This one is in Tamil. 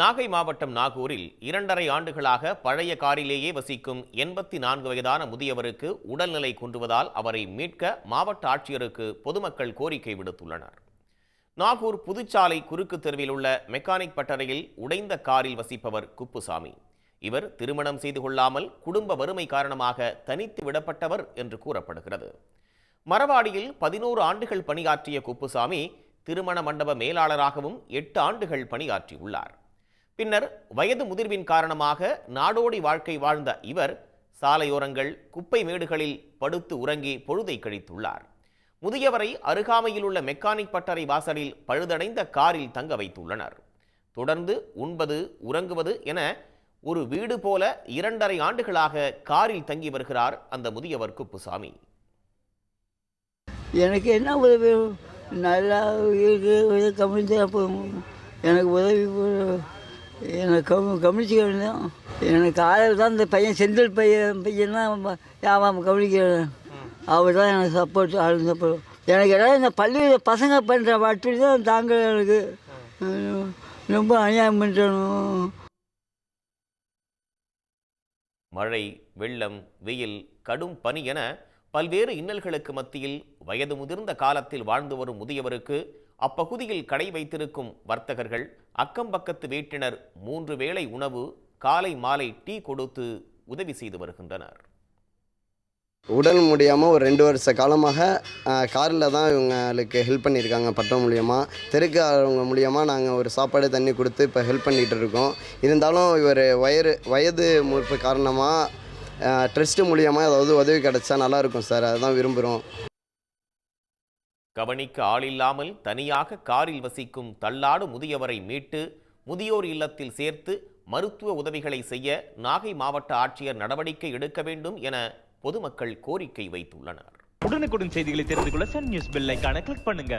நாகை மாவட்டம் நாகூரில் இரண்டரை ஆண்டுகளாக பழைய காரிலேயே வசிக்கும் எண்பத்தி நான்கு வயதான முதியவருக்கு உடல்நிலை குன்றுவதால் அவரை மீட்க மாவட்ட ஆட்சியருக்கு பொதுமக்கள் கோரிக்கை விடுத்துள்ளனர். நாகூர் புதுச்சாலை குறுக்கு தெருவில் உள்ள மெக்கானிக் பட்டறையில் உடைந்த காரில் வசிப்பவர் குப்புசாமி. இவர் திருமணம் செய்து கொள்ளாமல் குடும்ப வறுமை காரணமாக தனித்து விடப்பட்டவர் என்று கூறப்படுகிறது. மரவாடியில் பதினோரு ஆண்டுகள் பணியாற்றிய குப்புசாமி திருமண மண்டப மேலாளராகவும் எட்டு ஆண்டுகள் பணியாற்றியுள்ளார். பின்னர் வயது முதிர்வின் காரணமாக நாடோடி வாழ்க்கை வாழ்ந்த இவர் சாலையோரங்கள் குப்பை மேடுகளில் படுத்து உறங்கி பொழுதை கழித்துள்ளார். முதியவரை அருகாமையில் உள்ள மெக்கானிக் பட்டறை வாசலில் பழுதடைந்த காரில் தங்க வைத்துள்ளனர். தொடர்ந்து உண்பது உறங்குவது என ஒரு வீடு போல இரண்டரை ஆண்டுகளாக காரில் தங்கி வருகிறார் அந்த முதியவர் குப்புசாமி. எனக்கு என்ன உதவி நல்லா எனக்கு உதவி எனக்கு கவ கவனிச்சிக்க வேண்டும் எனக்கு காலையில் தான் இந்த பையன் செந்தில் பையன் பையன் தான் வியாபாரம் கவனிக்க அவர் தான் எனக்கு சப்போர்ட் ஆள் சப்போர்ட் எனக்கு ஏதாவது இந்த பள்ளியில் பசங்க பண்ணுற வட்டி தான் தாங்க எனக்கு ரொம்ப அநியாயம் பண்ணணும் மழை வெள்ளம் வெயில் கடும் பனி என பல்வேறு இன்னல்களுக்கு மத்தியில் வயது முதிர்ந்த காலத்தில் வாழ்ந்து வரும் முதியவருக்கு அப்பகுதியில் கடை வைத்திருக்கும் வர்த்தகர்கள் அக்கம் பக்கத்து வீட்டினர் மூன்று வேளை உணவு காலை மாலை டீ கொடுத்து உதவி செய்து வருகின்றனர். உடல் முடியாமல் ஒரு ரெண்டு வருஷ காலமாக காரில் தான் இவங்களுக்கு ஹெல்ப் பண்ணியிருக்காங்க பட்டம் மூலியமாக தெருக்கு அவங்க மூலியமாக நாங்கள் ஒரு சாப்பாடு தண்ணி கொடுத்து இப்போ ஹெல்ப் பண்ணிகிட்டு இருக்கோம். இருந்தாலும் இவர் வயது வயது முற்பு காரணமாக ட்ரஸ்ட்டு மூலியமாக ஏதாவது உதவி கிடைச்சா நல்லாயிருக்கும் சார். அதுதான் விரும்புகிறோம் கவனிக்க ஆளில்லாமல் தனியாக காரில் வசிக்கும் தள்ளாடு முதியவரை மீட்டு முதியோர் இல்லத்தில் சேர்த்து மருத்துவ உதவிகளை செய்ய நாகை மாவட்ட ஆட்சியர் நடவடிக்கை எடுக்க வேண்டும் என பொதுமக்கள் கோரிக்கை வைத்துள்ளனர். உடனுக்குடன் செய்திகளை தெரிந்து கொள்ள சன் நியூஸ் பெல் கிளிக் பண்ணுங்க.